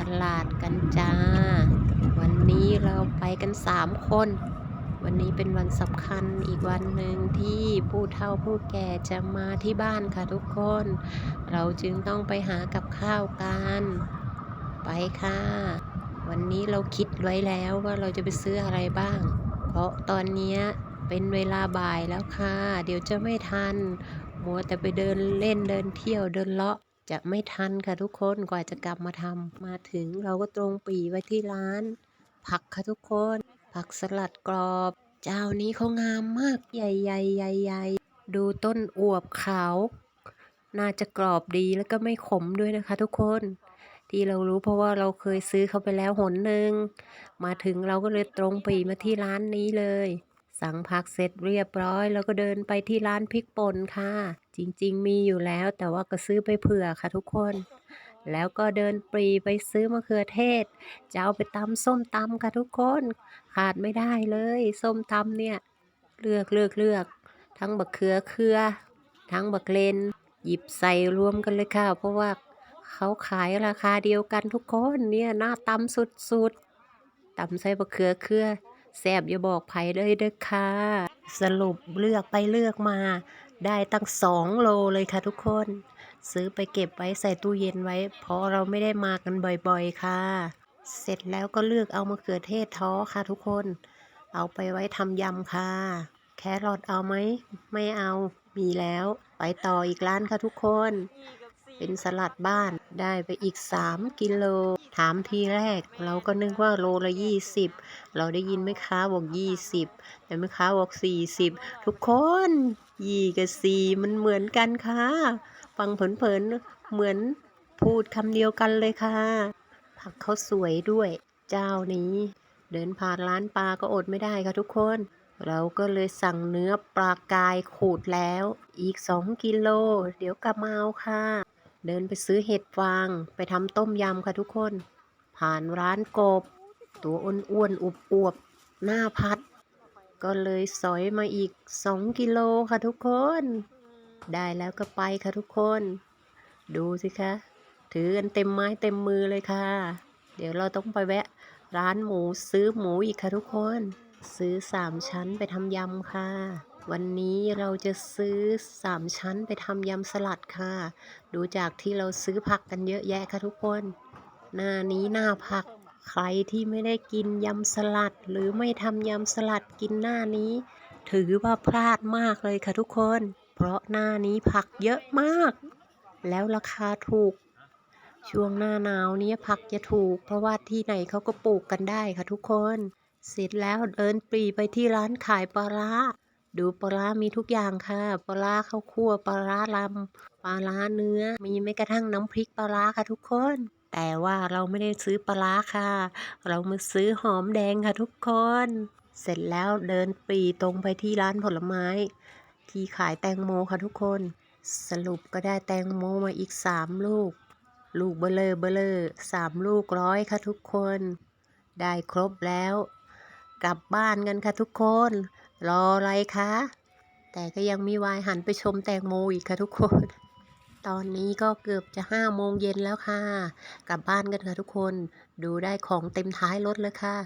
ตลาดกันจ้า วันนี้เราไปกันสามคน วันนี้เป็นวันสำคัญอีกวันหนึ่งที่ผู้เฒ่าผู้แก่จะมาที่บ้านค่ะทุกคน เราจึงต้องไปหากับข้าวกัน ไปค่ะ วันนี้เราคิดไว้แล้วว่าเราจะไปซื้ออะไรบ้าง เพราะตอนนี้เป็นเวลาบ่ายแล้วค่ะ เดี๋ยวจะไม่ทัน มัวแต่ไปเดินเล่นเดินเที่ยวเดินเลาะ จะไม่ทันค่ะทุกคนกว่าจะกลับมาทำมาถึงเราก็ตรงปีไว้ที่ร้าน ผักค่ะทุกคน ผักสลัดกรอบ เจ้านี้เขางามมากใหญ่ใหญ่ใหญ่ใหญ่ดูต้นอวบขาว น่าจะกรอบดีแล้วก็ไม่ขมด้วยนะคะ ทุกคน ที่เรารู้เพราะว่าเราเคยซื้อเขาไปแล้วหนหนึ่งมาถึงเราก็เลยตรงปีมาที่ร้านนี้เลย สั่งผักเสร็จเรียบร้อย แล้วก็เดินไปที่ร้านพริกป่นค่ะ จริงๆ มีอยู่แล้วแต่ว่าก็ซื้อไปเผื่อค่ะทุกคน แล้วก็เดินปรีไปซื้อมะเขือเทศ จะเอาไปตำส้มตำค่ะทุกคน ขาดไม่ได้เลย ส้มตำเนี่ย เลือกเลือกเลือก ทั้งบักเขือเครือ ทั้งบักเลน หยิบใส่รวมกันเลยค่ะ เพราะว่าเขาขายราคาเดียวกันทุกคนเนี่ยหน้าตำสุดๆตำใส่บักเขือเครือ แซบอย่าบอกไผเลยเด้อค่ะ สรุปเลือกไปเลือกมา ได้ตั้งสองโลเลยค่ะทุกคน ซื้อไปเก็บไว้ใส่ตู้เย็นไว้ เพราะเราไม่ได้มากันบ่อยๆค่ะ เสร็จแล้วก็เลือกเอามะเขือเทศท้อค่ะทุกคน เอาไปไว้ทำยำค่ะ แครอทเอาไหม ไม่เอา มีแล้ว ไปต่ออีกร้านค่ะทุกคน เป็นสลัดบ้านได้ไปอีก 3 กิโล ถามทีแรก เราก็นึกว่าโลละ 20 เราได้ยินแม่ค้าบอก 20 แต่แม่ค้าบอก 40 ทุกคนยี่กับสี่มันเหมือนกันค่ะ ฟังเผินๆเหมือนพูดคำเดียวกันเลยค่ะ ผักเขาสวยด้วย เจ้านี้ เดินผ่านร้านปลาก็อดไม่ได้ค่ะทุกคน เราก็เลยสั่งเนื้อปลากายขูดแล้ว อีก2กิโล เดี๋ยวกลับมาเอาค่ะ เดินไปซื้อเห็ดฟางไปทำต้มยำค่ะทุกคน ผ่านร้านกบ ตัวอ้วนๆอุบอวบๆหน้าพัด ก็เลยสอยมาอีก 2 กิโลค่ะทุกคน ได้แล้วก็ไปค่ะทุกคน ดูสิคะ ถือกันเต็มไม้เต็มมือเลยค่ะ เดี๋ยวเราต้องไปแวะ ร้านหมูซื้อหมูอีกค่ะทุกคน ซื้อสามชั้นไปทำยำค่ะ วันนี้เราจะซื้อสามชั้นไปทำยำสลัดค่ะ ดูจากที่เราซื้อผักกันเยอะแยะค่ะทุกคน หน้านี้หน้าผัก ใครที่ไม่ได้กินยำสลัด หรือไม่ทำยำสลัดกินหน้านี้ ถือว่าพลาดมากเลยค่ะทุกคน เพราะหน้านี้ผักเยอะมาก แล้วราคาถูก ช่วงหน้าหนาวนี้ผักจะถูก เพราะว่าที่ไหนเขาก็ปลูกกันได้ค่ะทุกคน เสร็จแล้วเดินปรีไปที่ร้านขายปลาร้า ดูปลามีทุกอย่างค่ะ ปลาข้าวคั่วปลาลำปลาเนื้อ มีแม้กระทั่งน้ำพริกปลาค่ะทุกคน แต่ว่าเราไม่ได้ซื้อปลาค่ะ เรามาซื้อหอมแดงค่ะทุกคน เสร็จแล้วเดินปรีตรงไปที่ร้านผลไม้ ที่ขายแตงโมค่ะทุกคน สรุปก็ได้แตงโมมาอีกสามลูก ลูกเบลเลอเบลเลอสามลูกร้อยค่ะทุกคน ได้ครบแล้ว กลับบ้านกันค่ะทุกคน รออะไรคะ แต่ก็ยังมีวายหันไปชมแตงโมอีกค่ะทุกคน ตอนนี้ก็เกือบจะห้าโมงเย็นแล้วค่ะ กลับบ้านกันค่ะทุกคน ดูได้ของเต็มท้ายรถเลยค่ะ